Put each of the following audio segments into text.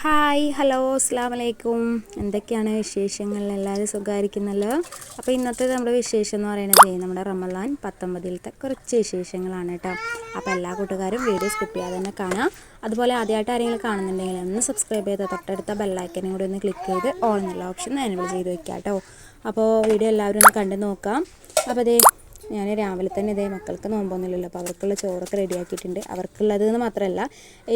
Hi hello അസ്സാം വലൈക്കും എന്തൊക്കെയാണ് വിശേഷങ്ങൾ? എല്ലാവരും സുഖമായിരിക്കുന്നല്ലോ? അപ്പോൾ ഇന്നത്തെ നമ്മുടെ വിശേഷം എന്ന് പറയുന്നത് നമ്മുടെ റമലാൻ പത്തൊമ്പതിലത്തെ കുറച്ച് വിശേഷങ്ങളാണ് കേട്ടോ. അപ്പോൾ എല്ലാ കൂട്ടുകാരും വീഡിയോ സ്കിപ്പ് ചെയ്യാതെ തന്നെ കാണാം അതുപോലെ ആദ്യമായിട്ട് ആരെങ്കിലും കാണുന്നുണ്ടെങ്കിൽ ഒന്ന് സബ്സ്ക്രൈബ് ചെയ്ത് തൊട്ടടുത്ത ബെല്ലൈക്കനും കൂടി ഒന്ന് ക്ലിക്ക് ചെയ്ത് ഓൾ എന്നുള്ള ഓപ്ഷൻ എനേബിൾ ചെയ്ത് വെക്കാം കേട്ടോ. അപ്പോൾ വീഡിയോ എല്ലാവരും ഒന്ന് കണ്ടു നോക്കാം. അപ്പോൾ അതേ ഞാൻ രാവിലെ തന്നെ ഇതേ മക്കൾക്ക് നോമ്പൊന്നുമില്ലല്ലോ. അപ്പോൾ അവർക്കുള്ള ചോറൊക്കെ റെഡിയാക്കിയിട്ടുണ്ട്. അവർക്കുള്ളത് എന്ന് മാത്രമല്ല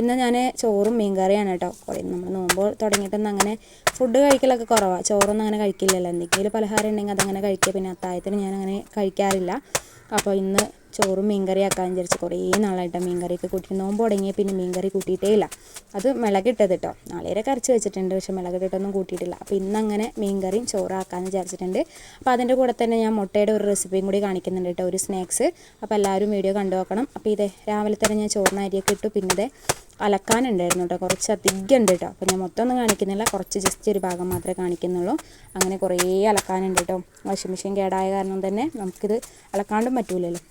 ഇന്ന് ഞാൻ ചോറും മീൻ കറിയാണ് കേട്ടോ. കുറേ നമ്മൾ നോമ്പ് തുടങ്ങിയിട്ടൊന്നും അങ്ങനെ ഫുഡ് കഴിക്കലൊക്കെ കുറവാണ് ചോറൊന്നും അങ്ങനെ കഴിക്കില്ലല്ലോ. എന്തെങ്കിലും പലഹാരം ഉണ്ടെങ്കിൽ അതങ്ങനെ കഴിക്കുക. പിന്നെ അത്താഴത്തിന് ഞാൻ അങ്ങനെ കഴിക്കാറില്ല. അപ്പോൾ ഇന്ന് ചോറും മീൻകറി ആക്കാൻ വിചാരിച്ച് കുറേ നാളായിട്ട് മീൻകറിയൊക്കെ കൂട്ടി നോമ്പ് തുടങ്ങിയ പിന്നെ മീൻകറി കൂട്ടിയിട്ടേ ഇല്ല അത് മിളകിട്ടത് കേട്ടോ നാളേരെ കരച്ച് വെച്ചിട്ടുണ്ട് പക്ഷേ മിളകിട്ടൊന്നും കൂട്ടിയിട്ടില്ല. അപ്പോൾ ഇന്നങ്ങനെ മീൻകറിയും ചോറാക്കാമെന്ന് വിചാരിച്ചിട്ടുണ്ട്. അപ്പോൾ അതിന്റെ കൂടെ തന്നെ ഞാൻ മുട്ടയുടെ ഒരു റെസിപ്പിയും കൂടി കാണിക്കുന്നുണ്ട് കേട്ടോ ഒരു സ്നാക്സ്. അപ്പോൾ എല്ലാവരും വീഡിയോ കണ്ടു നോക്കണം. അപ്പോൾ ഇതേ രാവിലെ തന്നെ ഞാൻ ചോറിന് അരിയൊക്കെ ഇട്ടു. പിന്നെ ഇതേ അലക്കാനുണ്ടായിരുന്നു കേട്ടോ കുറച്ച് അധികം ഉണ്ട് കേട്ടോ അപ്പോൾ ഞാൻ മൊത്തം ഒന്നും കാണിക്കുന്നില്ല. കുറച്ച് ജസ്റ്റ് ഒരു ഭാഗം മാത്രമേ കാണിക്കുന്നുള്ളൂ. അങ്ങനെ കുറേ അലക്കാനുണ്ട് കേട്ടോ വാഷിംഗ് മെഷീൻ കേടായ കാരണം തന്നെ നമുക്കിത് അലക്കാണ്ടും പറ്റൂലല്ലോ.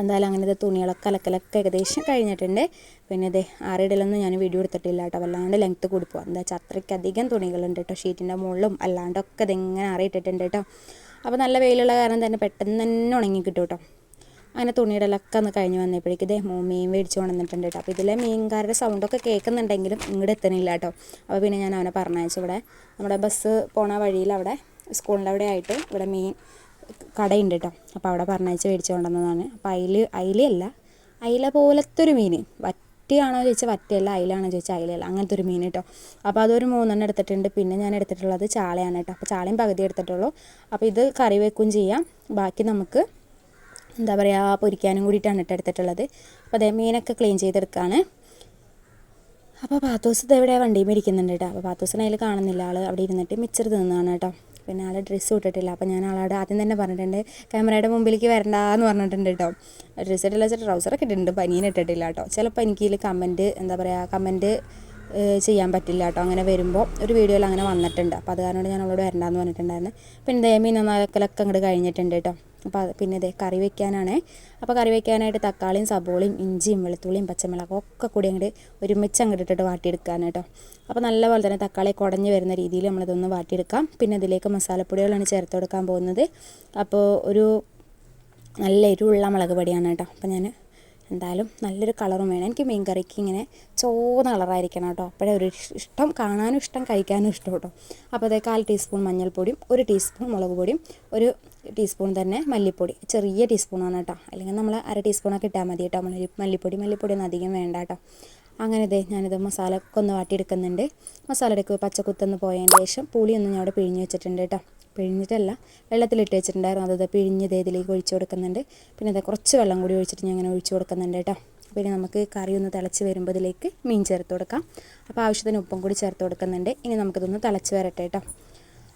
എന്തായാലും അങ്ങനത്തെ തുണികളൊക്കെ അലക്കലൊക്കെ ഏകദേശം കഴിഞ്ഞിട്ടുണ്ട്. പിന്നെ ഇതേ ആറിടലൊന്നും ഞാൻ വീഡിയോ എടുത്തിട്ടില്ല കേട്ടോ. വല്ലാണ്ട് ലെങ്ത്ത് കൂടി പോകാം എന്താ വെച്ചാൽ അത്രയ്ക്കധികം തുണികളുണ്ട് കേട്ടോ. ഷീറ്റിന്റെ മുകളിലും അല്ലാണ്ടൊക്കെ ഇതിങ്ങനെ ആറിയിട്ടിട്ടുണ്ട് കേട്ടോ. അപ്പോൾ നല്ല വെയിലുള്ള കാരണം തന്നെ പെട്ടെന്ന് തന്നെ ഉണങ്ങി കിട്ടും കേട്ടോ. അങ്ങനെ തുണിയിടലൊക്കെ ഒന്ന് കഴിഞ്ഞ് വന്നപ്പോഴേക്കും ഇതേ മീൻ മേടിച്ച് കൊണ്ടുവന്നിട്ടുണ്ട് കേട്ടോ. അപ്പോൾ ഇതിലെ മീൻകാരുടെ സൗണ്ടൊക്കെ കേൾക്കുന്നുണ്ടെങ്കിലും ഇങ്ങോട്ട് എത്തണില്ല കേട്ടോ. അപ്പോൾ പിന്നെ ഞാൻ അവനെ പറഞ്ഞയച്ചു ഇവിടെ. നമ്മുടെ ബസ് പോണ വഴിയിൽ അവിടെ സ്കൂളിന്റെ അവിടെ ആയിട്ട് ഇവിടെ മീൻ കടയുണ്ട് കേട്ടോ. അപ്പോൾ അവിടെ പറഞ്ഞയച്ച് മേടിച്ച് കൊണ്ടുവന്നതാണ് അപ്പോൾ അയിൽ അയിലയല്ല അയില പോലത്തെ ഒരു മീൻ വറ്റിയാണോ ചോദിച്ചാൽ വറ്റയല്ല അയിലാണോ ചോദിച്ചാൽ അയിലയല്ല. അങ്ങനത്തെ ഒരു മീൻ കേട്ടോ. അപ്പോൾ അതൊരു മൂന്നെണ്ണം എടുത്തിട്ടുണ്ട്. പിന്നെ ഞാൻ എടുത്തിട്ടുള്ളത് ചാളയാണ് കേട്ടോ. അപ്പോൾ ചാളയും പകുതി എടുത്തിട്ടുള്ളൂ. അപ്പോൾ ഇത് കറി വെക്കും ചെയ്യാം. ബാക്കി നമുക്ക് എന്താ പറയുക പൊരിക്കാനും കൂടിയിട്ടാണ് കേട്ടോ എടുത്തിട്ടുള്ളത്. അപ്പോൾ അതേ മീനൊക്കെ ക്ലീൻ ചെയ്തെടുക്കുകയാണ് അപ്പോൾ പാത്തോസ് ഇത് എവിടെ വണ്ടിയും ഇരിക്കുന്നുണ്ട് കേട്ടോ. അപ്പോൾ പാത്തോസിനെ അതിൽ കാണുന്നില്ല. ആൾ അവിടെ ഇരുന്നിട്ട് മിച്ചർ തിന്നതാണ് കേട്ടോ. പിന്നെ ആൾ ഡ്രസ്സ് ഇട്ടിട്ടില്ല. അപ്പോൾ ഞാൻ ആളോട് ആദ്യം തന്നെ പറഞ്ഞിട്ടുണ്ട് ക്യാമറയുടെ മുമ്പിലേക്ക് വരണ്ട എന്ന് പറഞ്ഞിട്ടുണ്ട് കേട്ടോ ഡ്രസ്സ് ഇട്ടില്ല വെച്ചാൽ ട്രൗസറൊക്കെ ഇട്ടിട്ടുണ്ട് പനിയൻ ഇട്ടിട്ടില്ല കേട്ടോ ചിലപ്പോൾ എനിക്ക് കമന്റ് എന്താ പറയുക കമന്റ് ചെയ്യാൻ പറ്റില്ല കേട്ടോ അങ്ങനെ വരുമ്പോൾ ഒരു വീഡിയോയിൽ അങ്ങനെ വന്നിട്ടുണ്ട്. അപ്പോൾ അത് കാരണം ഞാൻ അവളോട് വരണ്ടാന്ന് പറഞ്ഞിട്ടുണ്ടായിരുന്നു. പിന്നെ ദയമീൻ നന്നാക്കലൊക്കെ അങ്ങോട്ട് കഴിഞ്ഞിട്ടുണ്ട് കേട്ടോ അപ്പോൾ പിന്നെ ഇതേ കറി വെക്കാനാണ്. അപ്പോൾ കറി വെക്കാനായിട്ട് തക്കാളിയും സബോളയും ഇഞ്ചിയും വെളുത്തുള്ളിയും പച്ചമുളകും ഒക്കെ കൂടി അങ്ങോട്ട് ഒരുമിച്ച് അങ്ങോട്ട് ഇട്ടിട്ട് വാട്ടിയെടുക്കാൻ കേട്ടോ അപ്പോൾ നല്ലപോലെ തന്നെ തക്കാളി കുടഞ്ഞ് വരുന്ന രീതിയിൽ നമ്മളിതൊന്ന് വാട്ടിയെടുക്കാം. പിന്നെ അതിലേക്ക് മസാലപ്പൊടികളാണ് ചേർത്ത് കൊടുക്കാൻ പോകുന്നത്. അപ്പോൾ ഒരു നല്ല എരിവുള്ള മുളക് പൊടിയാണ് കേട്ടോ അപ്പോൾ ഞാൻ എന്തായാലും നല്ലൊരു കളറും വേണം. എനിക്ക് മീൻ കറിക്ക് ഇങ്ങനെ ചോന്ന കളറായിരിക്കണം കേട്ടോ അപ്പോഴേ ഒരു ഇഷ്ടം കാണാനും ഇഷ്ടം കഴിക്കാനും ഇഷ്ടം കേട്ടോ അപ്പോൾ അതേ കാൽ ടീസ്പൂൺ മഞ്ഞൾപ്പൊടിയും ഒരു ടീസ്പൂൺ മുളക് പൊടിയും ഒരു ടീസ്പൂൺ തന്നെ മല്ലിപ്പൊടി. ചെറിയ ടീസ്പൂണാണ് കേട്ടോ അല്ലെങ്കിൽ നമ്മൾ അര ടീസ്പൂണൊക്കെ ഇട്ടാൽ മതി കേട്ടോ മല്ലി മല്ലിപ്പൊടി മല്ലിപ്പൊടി ഒന്നും അധികം വേണ്ട കേട്ടോ അങ്ങനെ ഇതേ ഞാനിത് മസാല ഒന്ന് വാട്ടിയെടുക്കുന്നുണ്ട് എടുക്കുക പച്ചക്കുത്തൊന്ന് പോയതിന് ശേഷം പുളിയൊന്നും ഞാൻ അവിടെ പിഴിഞ്ഞ് വെച്ചിട്ടുണ്ട് കേട്ടോ പിഴിഞ്ഞിട്ടല്ല വെള്ളത്തിലിട്ട് വെച്ചിട്ടുണ്ടായിരുന്നു. അത് പിഴിഞ്ഞ് ഇതേ ഇതിലേക്ക് ഒഴിച്ചു കൊടുക്കുന്നുണ്ട്. പിന്നെ അത് കുറച്ച് വെള്ളം കൂടി ഒഴിച്ചിട്ട് ഞാൻ അങ്ങനെ ഒഴിച്ചു കൊടുക്കുന്നുണ്ട് കേട്ടോ പിന്നെ നമുക്ക് കറി ഒന്ന് തിളച്ച് വരുമ്പോൾ ഇതിലേക്ക് മീൻ ചേർത്ത് കൊടുക്കാം. അപ്പോൾ ആവശ്യത്തിന് ഉപ്പും കൂടി ചേർത്ത് കൊടുക്കുന്നുണ്ട്. ഇനി നമുക്കിതൊന്ന് തിളച്ച് വരട്ടെ കേട്ടോ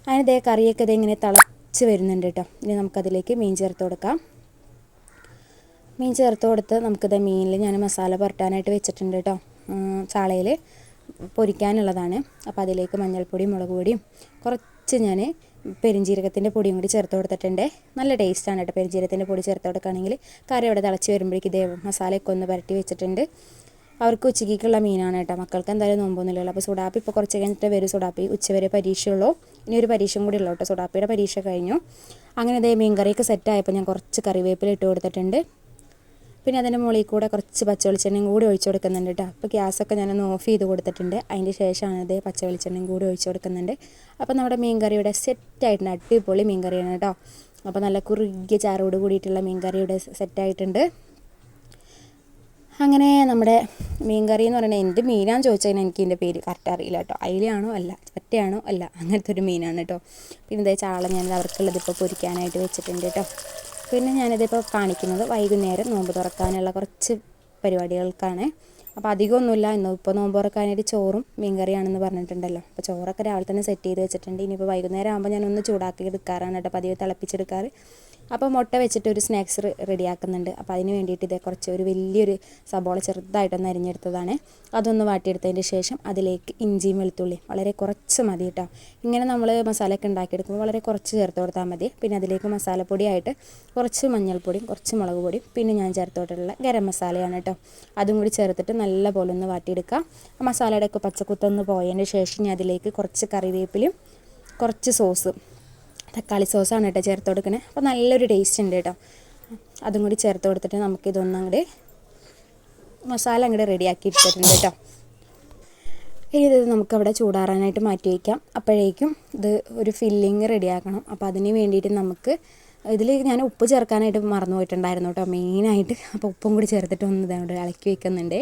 അതിനിതേ കറിയൊക്കെ ഇതെങ്ങനെ ഇങ്ങനെ തിളച്ച് വരുന്നുണ്ട് കേട്ടോ ഇനി നമുക്കതിലേക്ക് മീൻ ചേർത്ത് കൊടുക്കാം. മീൻ ചേർത്ത് കൊടുത്ത് നമുക്കിത് മീനിൽ ഞാൻ മസാല പുരട്ടാനായിട്ട് വെച്ചിട്ടുണ്ട് കേട്ടോ ചാളയിൽ പൊരിക്കാനുള്ളതാണ്. അപ്പോൾ അതിലേക്ക് മഞ്ഞൾപ്പൊടിയും മുളക് പൊടിയും കുറച്ച് ഞാൻ പെരിഞ്ജീരകത്തിന്റെ പൊടിയും കൂടി ചേർത്ത് കൊടുത്തിട്ടുണ്ട്. നല്ല ടേസ്റ്റാണ് കേട്ടോ പെരിഞ്ജീരകത്തിന്റെ പൊടി ചേർത്ത് കൊടുക്കുകയാണെങ്കിൽ കറി ഇവിടെ തിളച്ച് വരുമ്പോഴേക്കും ഇതേ മസാലയൊക്കെ ഒന്ന് പുരട്ടി വെച്ചിട്ടുണ്ട്. അവർക്ക് ഉച്ചയ്ക്കുള്ള മീനാണ് കേട്ടോ. മക്കൾക്ക് എന്തായാലും നോമ്പൊന്നുമില്ലല്ലോ അപ്പോൾ സുഡാപ്പി ഇപ്പോൾ കുറച്ച് കഴിഞ്ഞിട്ട് വരും സുഡാപ്പി. ഉച്ചവരെ പരീക്ഷയുള്ളൂ. ഇനി ഒരു പരീക്ഷയും കൂടി ഉള്ളൂ കേട്ടോ. സുഡാപ്പിയുടെ പരീക്ഷ കഴിഞ്ഞു. അങ്ങനെ ഇതേ മീൻ കറിയൊക്കെ സെറ്റായപ്പോൾ ഞാൻ കുറച്ച് കറിവേപ്പില ഇട്ട് കൊടുത്തിട്ടുണ്ട്. പിന്നെ അതിന്റെ മുകളിൽ കൂടെ കുറച്ച് പച്ച വെളിച്ചെണ്ണയും കൂടി ഒഴിച്ചു കൊടുക്കുന്നുണ്ട് കേട്ടോ. അപ്പോൾ ഗ്യാസൊക്കെ ഞാനൊന്ന് ഓഫ് ചെയ്ത് കൊടുത്തിട്ടുണ്ട്. അതിന്റെ ശേഷമാണ് ഇത് പച്ച വെളിച്ചെണ്ണയും കൂടി ഒഴിച്ചു കൊടുക്കുന്നുണ്ട്. അപ്പോൾ നമ്മുടെ മീൻ കറിയുടെ സെറ്റായിട്ടുണ്ട് അടിപൊളി മീൻ കറിയാണ് കേട്ടോ. അപ്പോൾ നല്ല കുറുകിയ ചാറോട് കൂടിയിട്ടുള്ള മീൻ കറിയുടെ സെറ്റായിട്ടുണ്ട് അങ്ങനെ നമ്മുടെ മീൻ കറി എന്ന് പറയുന്നത് എന്ത് മീനാന്ന് ചോദിച്ചാൽ എനിക്ക് ഇതിന്റെ പേര് കറക്റ്റ് അറിയില്ല കേട്ടോ. അയിലയാണോ അല്ല ചറ്റയാണോ അല്ല അങ്ങനത്തെ ഒരു മീനാണ് കേട്ടോ. പിന്നെ ഇതേ ചാള ഞാൻ അവർക്കുള്ളത് ഇപ്പോൾ പൊരിക്കാനായിട്ട് വെച്ചിട്ടുണ്ട് കേട്ടോ. പിന്നെ ഞാനിതിപ്പോൾ കാണിക്കുന്നത് വൈകുന്നേരം നോമ്പ് തുറക്കാനുള്ള കുറച്ച് പരിപാടികൾക്കാണ്. അപ്പോൾ അധികമൊന്നുമില്ല ഇന്ന് ഇപ്പോൾ നോമ്പ് തുറക്കാനായിട്ട് ചോറും മീൻകറിയാണെന്ന് പറഞ്ഞിട്ടുണ്ടല്ലോ. അപ്പോൾ ചോറൊക്കെ രാവിലെ തന്നെ സെറ്റ് ചെയ്ത് വെച്ചിട്ടുണ്ട്. ഇനിയിപ്പോൾ വൈകുന്നേരം ആകുമ്പോൾ ഞാനൊന്ന് ചൂടാക്കി എടുക്കാറാണ് കേട്ടോ പതിവ് തിളപ്പിച്ചെടുക്കാറ്. അപ്പോൾ മുട്ട വെച്ചിട്ട് ഒരു സ്നാക്സ് റെഡിയാക്കുന്നുണ്ട് അപ്പോൾ അതിന് വേണ്ടിയിട്ട് ഇതേ കുറച്ച് ഒരു വലിയൊരു സബോള ചെറുതായിട്ടൊന്ന് അരിഞ്ഞെടുത്തതാണ്. അതൊന്ന് വാട്ടിയെടുത്തതിന് ശേഷം അതിലേക്ക് ഇഞ്ചിയും വെളുത്തുള്ളി വളരെ കുറച്ച് മതി കേട്ടോ. ഇങ്ങനെ നമ്മൾ മസാലയൊക്കെ ഉണ്ടാക്കിയെടുക്കുമ്പോൾ വളരെ കുറച്ച് ചേർത്ത് കൊടുത്താൽ മതി. പിന്നെ അതിലേക്ക് മസാലപ്പൊടിയായിട്ട് കുറച്ച് മഞ്ഞൾപ്പൊടിയും കുറച്ച് മുളക് പൊടിയും പിന്നെ ഞാൻ ചേർത്തോട്ടുള്ള ഗരം മസാലയാണ് കേട്ടോ. അതും കൂടി ചേർത്തിട്ട് നല്ല പോലെ ഒന്ന് വാട്ടിയെടുക്കുക മസാലയുടെ ഒക്കെ പച്ചക്കുത്തൊന്ന് പോയതിന് ശേഷം ഞാൻ അതിലേക്ക് കുറച്ച് കറിവേപ്പിലും കുറച്ച് സോസ് തക്കാളി സോസാണ് കേട്ടോ ചേർത്ത് കൊടുക്കണേ. അപ്പോൾ നല്ലൊരു ടേസ്റ്റ് ഉണ്ട് കേട്ടോ. അതും കൂടി ചേർത്ത് കൊടുത്തിട്ട് നമുക്കിതൊന്നും അങ്ങോട്ട് മസാല അങ്ങോട്ട് റെഡിയാക്കി എടുത്തിട്ടുണ്ട് കേട്ടോ. ഇനി ഇത് നമുക്കവിടെ ചൂടാറാനായിട്ട് മാറ്റി വയ്ക്കാം അപ്പോഴേക്കും ഇത് ഒരു ഫില്ലിങ് റെഡിയാക്കണം അപ്പോൾ അതിന് വേണ്ടിയിട്ട് നമുക്ക് ഇതിൽ ഞാൻ ഉപ്പ് ചേർക്കാനായിട്ട് മറന്നു പോയിട്ടുണ്ടായിരുന്നു കേട്ടോ മെയിനായിട്ട്. അപ്പോൾ ഉപ്പും കൂടി ചേർത്തിട്ട് ഒന്ന് ഇതങ്ങോട്ട് ഇളക്കി വെക്കുന്നുണ്ട്.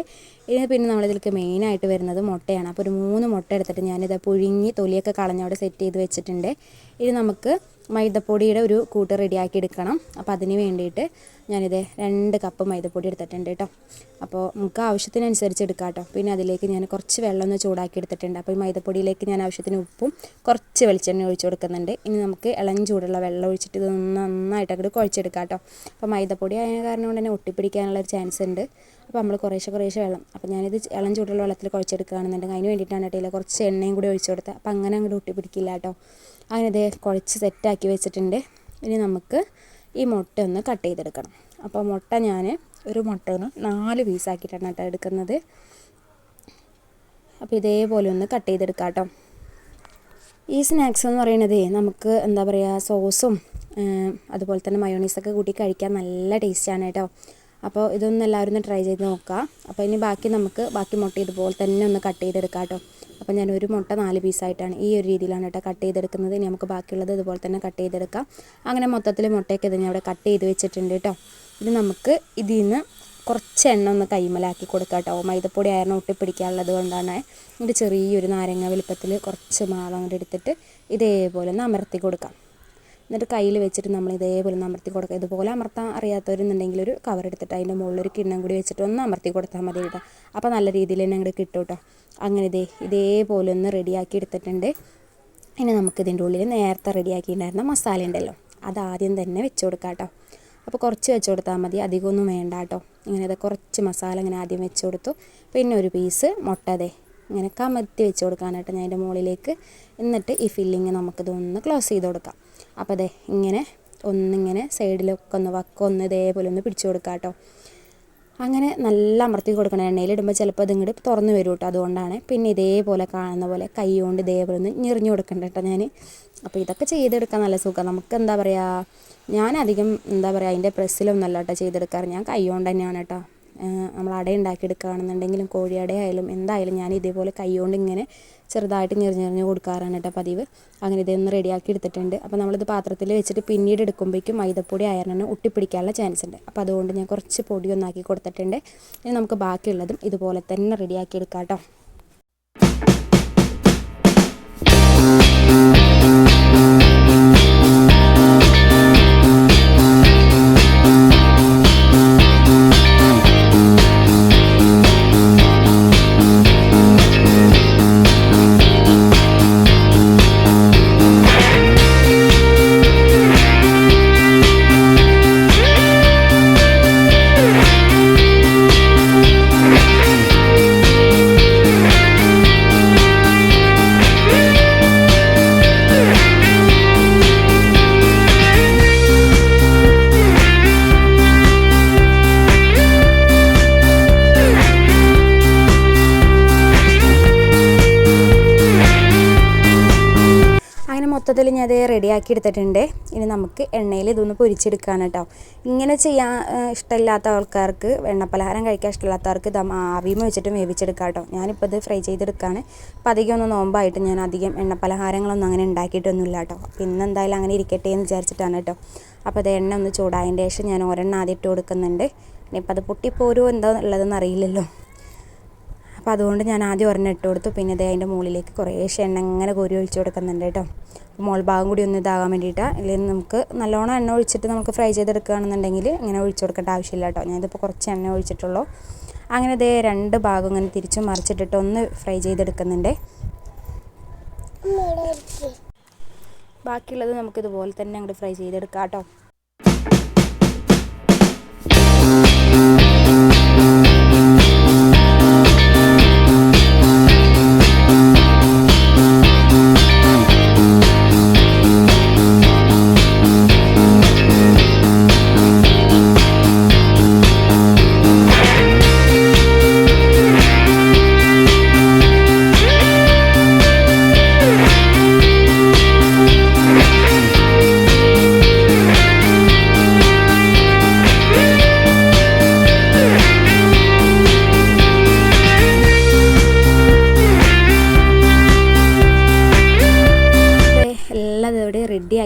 ഇനി പിന്നെ നമ്മളിതിലേക്ക് മെയിനായിട്ട് വരുന്നത് മുട്ടയാണ്. അപ്പോൾ ഒരു മൂന്ന് മുട്ട എടുത്തിട്ട് ഞാനിത് പുഴുങ്ങി തൊലിയൊക്കെ കളഞ്ഞവിടെ സെറ്റ് ചെയ്ത് വെച്ചിട്ടുണ്ട്. ഇനി നമുക്ക് മൈദപ്പൊടിയുടെ ഒരു കൂട്ട് റെഡിയാക്കി എടുക്കണം. അപ്പോൾ അതിന് വേണ്ടിയിട്ട് ഞാനിത് രണ്ട് കപ്പ് മൈദപ്പൊടി എടുത്തിട്ടുണ്ട് കേട്ടോ. അപ്പോൾ നമുക്ക് ആവശ്യത്തിനനുസരിച്ച് എടുക്കാം കേട്ടോ. പിന്നെ അതിലേക്ക് ഞാൻ കുറച്ച് വെള്ളം ഒന്ന് ചൂടാക്കി എടുത്തിട്ടുണ്ട്. അപ്പോൾ ഈ മൈദപ്പൊടിയിലേക്ക് ഞാൻ ആവശ്യത്തിന് ഉപ്പും കുറച്ച് വെളിച്ചെണ്ണ ഒഴിച്ച് കൊടുക്കുന്നുണ്ട്. ഇനി നമുക്ക് ഇളം ചൂടുള്ള വെള്ളം ഒഴിച്ചിട്ട് ഇത് നന്നായിട്ട് കുഴച്ചെടുക്കാം കേട്ടോ. അപ്പോൾ മൈദപ്പൊടി ആയ കാരണം കൊണ്ട് തന്നെ ഒട്ടിപ്പിടിക്കാനുള്ള ഒരു ചാൻസ് ഉണ്ട്. അപ്പോൾ നമ്മൾ കുറേശ്ശെ കുറേശ്ശെ വെള്ളം. അപ്പോൾ ഞാനിത് ഇളം ചൂടുള്ള വെള്ളത്തിൽ കുഴച്ചെടുക്കുകയാണെന്നുണ്ടെങ്കിൽ അതിന് വേണ്ടിയിട്ടാണ് കേട്ടോ കുറച്ച് എണ്ണയും കൂടി ഒഴിച്ചു കൊടുത്തത്. അപ്പോൾ അങ്ങനെ അങ്ങോട്ട് ഒട്ടിപ്പിടിക്കില്ല കേട്ടോ. അങ്ങനെ ഇത് കുഴച്ച് സെറ്റാക്കി വെച്ചിട്ടുണ്ട്. ഇനി നമുക്ക് ഈ മുട്ട ഒന്ന് കട്ട് ചെയ്തെടുക്കണം. അപ്പോൾ മുട്ട ഞാൻ ഒരു മുട്ട ഒന്ന് നാല് പീസാക്കിയിട്ടാണ് കേട്ടോ എടുക്കുന്നത്. അപ്പോൾ ഇതേപോലെ ഒന്ന് കട്ട് ചെയ്തെടുക്കാം കേട്ടോ. ഈ സ്നാക്സ് എന്ന് പറയുന്നത് നമുക്ക് എന്താ പറയുക സോസും അതുപോലെ തന്നെ മയോണീസൊക്കെ കൂട്ടി കഴിക്കാൻ നല്ല ടേസ്റ്റാണ് കേട്ടോ. അപ്പോൾ ഇതൊന്നും എല്ലാവരും ഒന്ന് ട്രൈ ചെയ്ത് നോക്കുക. അപ്പോൾ ഇനി ബാക്കി നമുക്ക് ബാക്കി മുട്ട ഇതുപോലെ തന്നെ ഒന്ന് കട്ട് ചെയ്തെടുക്കാം കേട്ടോ. അപ്പോൾ ഞാൻ ഒരു മുട്ട നാല് പീസായിട്ടാണ് ഈ ഒരു രീതിയിലാണ് കേട്ടോ കട്ട് ചെയ്തെടുക്കുന്നത്. ഇനി നമുക്ക് ബാക്കിയുള്ളത് ഇതുപോലെ തന്നെ കട്ട് ചെയ്തെടുക്കാം. അങ്ങനെ മൊത്തത്തിൽ മുട്ടയൊക്കെ ഇത് ഞാൻ അവിടെ കട്ട് ചെയ്ത് വെച്ചിട്ടുണ്ട് കേട്ടോ. ഇത് നമുക്ക് ഇതിൽ നിന്ന് കുറച്ച് എണ്ണ ഒന്ന് കൈമലാക്കി കൊടുക്കാം കേട്ടോ. മൈദപ്പൊടി ആയിരുന്നു ഒട്ടിപ്പിടിക്കാനുള്ളത് കൊണ്ടാണ്. ഇത് ചെറിയൊരു നാരങ്ങ വലിപ്പത്തിൽ കുറച്ച് മാവ് അങ്ങോട്ട് എടുത്തിട്ട് ഇതേപോലെ ഒന്ന് അമർത്തി കൊടുക്കാം. എന്നിട്ട് കയ്യിൽ വെച്ചിട്ട് നമ്മൾ ഇതേപോലെ ഒന്ന് അമർത്തി കൊടുക്കുക. ഇതുപോലെ അമർത്താൻ അറിയാത്തവരെന്നുണ്ടെങ്കിൽ ഒരു കവർ എടുത്തിട്ട് അതിന്റെ മുകളിൽ ഒരു കിണ്ണം കൂടി വെച്ചിട്ട് ഒന്ന് അമർത്തി കൊടുത്താൽ മതി കേട്ടോ. അപ്പോൾ നല്ല രീതിയിൽ തന്നെ അങ്ങോട്ട് കിട്ടും കേട്ടോ. അങ്ങനെ ഇതേ ഇതേപോലെ ഒന്ന് റെഡിയാക്കി എടുത്തിട്ടുണ്ട്. ഇനി നമുക്ക് ഇതിന്റെ ഉള്ളിൽ നേരത്തെ റെഡിയാക്കിയിട്ടുണ്ടായിരുന്ന മസാല ഉണ്ടല്ലോ അത് ആദ്യം തന്നെ വെച്ച് കൊടുക്കാം കേട്ടോ. അപ്പോൾ കുറച്ച് വെച്ച് കൊടുത്താൽ മതി അധികമൊന്നും വേണ്ട കേട്ടോ. ഇങ്ങനെ അത് കുറച്ച് മസാല ഇങ്ങനെ ആദ്യം വെച്ച് കൊടുത്തു. പിന്നെ ഒരു പീസ് മുട്ട അതെ ഇങ്ങനെ കമത്തി വെച്ച് കൊടുക്കാനായിട്ട് ഞാൻ അതിന്റെ മുകളിലേക്ക് എന്നിട്ട് ഈ ഫില്ലിങ് നമുക്കിതൊന്ന് ക്ലോസ് ചെയ്ത് കൊടുക്കാം. അപ്പോൾ അതെ ഇങ്ങനെ ഒന്നിങ്ങനെ സൈഡിലൊക്കെ ഒന്ന് വക്കൊന്ന് ഇതേപോലെ ഒന്ന് പിടിച്ചു കൊടുക്കാം കേട്ടോ അങ്ങനെ നല്ല അമർത്തി കൊടുക്കണം എണ്ണയിലിടുമ്പോൾ ചിലപ്പോൾ അത് ഇങ്ങോട്ട് തുറന്നു വരും കേട്ടോ അതുകൊണ്ടാണ് പിന്നെ ഇതേപോലെ കാണുന്ന പോലെ കൈ കൊണ്ട് ഇതേപോലെ ഒന്ന് ഞെറിഞ്ഞു കൊടുക്കണ്ട കേട്ടോ ഞാൻ അപ്പോൾ ഇതൊക്കെ ചെയ്തെടുക്കാൻ നല്ല സുഖം. നമുക്ക് എന്താ പറയുക ഞാൻ അധികം എന്താ പറയുക അതിന്റെ പ്രസ്സിലൊന്നല്ല കേട്ടോ ചെയ്തെടുക്കാറ്. ഞാൻ കൈ കൊണ്ട് തന്നെയാണ് കേട്ടോ നമ്മൾ അട ഉണ്ടാക്കിയെടുക്കുകയാണെന്നുണ്ടെങ്കിലും കോഴിയട ആയാലും എന്തായാലും ഞാൻ ഇതേപോലെ കൈകൊണ്ട് ഇങ്ങനെ ചെറുതായിട്ട് ഞെറിഞ്ഞെറിഞ്ഞ് കൊടുക്കാറാണ് കേട്ടോ പതിവ്. അങ്ങനെ ഇതൊന്ന് റെഡിയാക്കി എടുത്തിട്ടുണ്ട്. അപ്പോൾ നമ്മളിത് പാത്രത്തിൽ വെച്ചിട്ട് പിന്നീട് എടുക്കുമ്പോഴേക്കും മൈദപ്പൊടി ആയതിനാണ് ഒട്ടിപ്പിടിക്കാനുള്ള ചാൻസ് ഉണ്ട്. അപ്പോൾ അതുകൊണ്ട് ഞാൻ കുറച്ച് പൊടി ഒന്നാക്കി കൊടുത്തിട്ടുണ്ട്. ഇനി നമുക്ക് ബാക്കിയുള്ളതും ഇതുപോലെ തന്നെ റെഡിയാക്കി എടുക്കാം കേട്ടോ. അങ്ങനെ മൊത്തത്തിൽ ഞാൻ അത് റെഡിയാക്കി എടുത്തിട്ടുണ്ട്. ഇനി നമുക്ക് എണ്ണയിൽ ഇതൊന്ന് പൊരിച്ചെടുക്കാൻ കേട്ടോ. ഇങ്ങനെ ചെയ്യാൻ ഇഷ്ടമില്ലാത്ത ആൾക്കാർക്ക് എണ്ണപ്പലഹാരം കഴിക്കാൻ ഇഷ്ടമില്ലാത്തവർക്ക് ഇത് ആവിയും വെച്ചിട്ട് വേവിച്ചെടുക്കാം കേട്ടോ. ഞാനിപ്പോൾ ഇത് ഫ്രൈ ചെയ്തെടുക്കുകയാണ് അപ്പോൾ അധികം ഒന്ന് നോമ്പായിട്ട് ഞാൻ അധികം എണ്ണപ്പലഹാരങ്ങളൊന്നും അങ്ങനെ ഉണ്ടാക്കിയിട്ടൊന്നുമില്ല കേട്ടോ. അപ്പോൾ ഇന്ന് എന്തായാലും അങ്ങനെ ഇരിക്കട്ടെ എന്ന് വിചാരിച്ചിട്ടാണ് കേട്ടോ. അപ്പോൾ അത് എണ്ണ ഒന്ന് ചൂടായതിന്റെ ശേഷം ഞാൻ ഒരെണ്ണം ആദ്യം ഇട്ട് കൊടുക്കുന്നുണ്ട്. ഇനിയിപ്പോൾ അത് പൊട്ടിപ്പോരോ എന്താ ഉള്ളതെന്ന് അറിയില്ലല്ലോ. അപ്പോൾ അതുകൊണ്ട് ഞാൻ ആദ്യം ഒരെണ്ണം ഇട്ട് കൊടുത്തു. പിന്നെ ഇത് അതിന്റെ മുകളിലേക്ക് കുറേശ്ശെ എണ്ണ ഇങ്ങനെ കോരി ഒഴിച്ച് കൊടുക്കുന്നുണ്ട് കേട്ടോ. മോൾ ഭാഗം കൂടി ഒന്ന് ഇതാകാൻ വേണ്ടിയിട്ടാണ് അല്ലെങ്കിൽ നമുക്ക് നല്ലോണം എണ്ണ ഒഴിച്ചിട്ട് നമുക്ക് ഫ്രൈ ചെയ്തെടുക്കുകയാണെന്നുണ്ടെങ്കിൽ ഇങ്ങനെ ഒഴിച്ച് കൊടുക്കേണ്ട ആവശ്യമില്ല കേട്ടോ. ഞാനിതിപ്പോൾ കുറച്ച് എണ്ണ ഒഴിച്ചിട്ടുള്ളൂ. അങ്ങനെ ഇതേ രണ്ട് ഭാഗം ഇങ്ങനെ തിരിച്ചും മറിച്ചിട്ടിട്ട് ഒന്ന് ഫ്രൈ ചെയ്തെടുക്കുന്നുണ്ട്. ബാക്കിയുള്ളത് നമുക്ക് ഇതുപോലെ തന്നെ അങ്ങോട്ട് ഫ്രൈ ചെയ്തെടുക്കാം കേട്ടോ.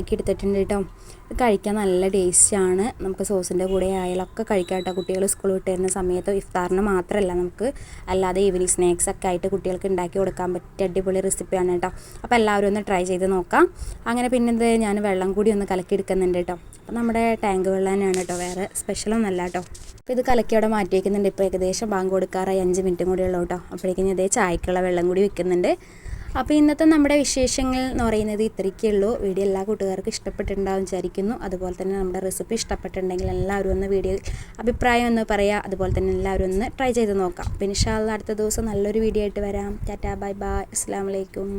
ആക്കി എടുത്തിട്ടുണ്ട് കേട്ടോ. ഇത് കഴിക്കാൻ നല്ല ടേസ്റ്റാണ് നമുക്ക് സോസിന്റെ കൂടെ ആയാലൊക്കെ കഴിക്കാം കേട്ടോ. കുട്ടികൾ സ്കൂൾ വിട്ട് വരുന്ന സമയത്ത് ഇഫ്താറിന് മാത്രമല്ല നമുക്ക്. അല്ലാതെ ഈവനിങ് സ്നാക്സ് ഒക്കെ ആയിട്ട് കുട്ടികൾക്ക് ഉണ്ടാക്കി കൊടുക്കാൻ പറ്റിയ അടിപൊളി റെസിപ്പിയാണ് കേട്ടോ. അപ്പോൾ എല്ലാവരും ഒന്ന് ട്രൈ ചെയ്ത് നോക്കാം. അങ്ങനെ പിന്നെ ഇത് ഞാൻ വെള്ളം കൂടി ഒന്ന് കലക്കി എടുക്കുന്നുണ്ട് കേട്ടോ. അപ്പോൾ നമ്മുടെ ടാങ്ക് വെള്ളം തന്നെയാണ് കേട്ടോ. വേറെ സ്പെഷ്യലൊന്നല്ല കേട്ടോ. അപ്പോൾ ഇത് കലക്കി അവിടെ മാറ്റി വയ്ക്കുന്നുണ്ട് ഇപ്പോൾ ഏകദേശം ബാങ്ക് കൊടുക്കാറായി. അഞ്ച് മിനിറ്റും കൂടി ഉള്ളൂ കേട്ടോ. അപ്പോഴേക്കും ഇതേ ചായക്കുള്ള വെള്ളം കൂടി വെക്കുന്നുണ്ട്. അപ്പോൾ ഇന്നത്തെ നമ്മുടെ വിശേഷങ്ങൾ എന്ന് പറയുന്നത് ഇത്രയ്ക്കേ ഉള്ളൂ. വീഡിയോ എല്ലാ കൂട്ടുകാർക്കും ഇഷ്ടപ്പെട്ടിട്ടുണ്ടാവും വിചാരിക്കുന്നു. അതുപോലെ തന്നെ നമ്മുടെ റെസിപ്പി ഇഷ്ടപ്പെട്ടിട്ടുണ്ടെങ്കിൽ എല്ലാവരും ഒന്ന് വീഡിയോ അഭിപ്രായം ഒന്ന് പറയുക അതുപോലെ തന്നെ എല്ലാവരും ഒന്ന് ട്രൈ ചെയ്ത് നോക്കാം. പിന്നെ ഇൻഷാല്ല അടുത്ത ദിവസം നല്ലൊരു വീഡിയോ ആയിട്ട് വരാം. Tata bye bye. അസ്സാം വലൈക്കും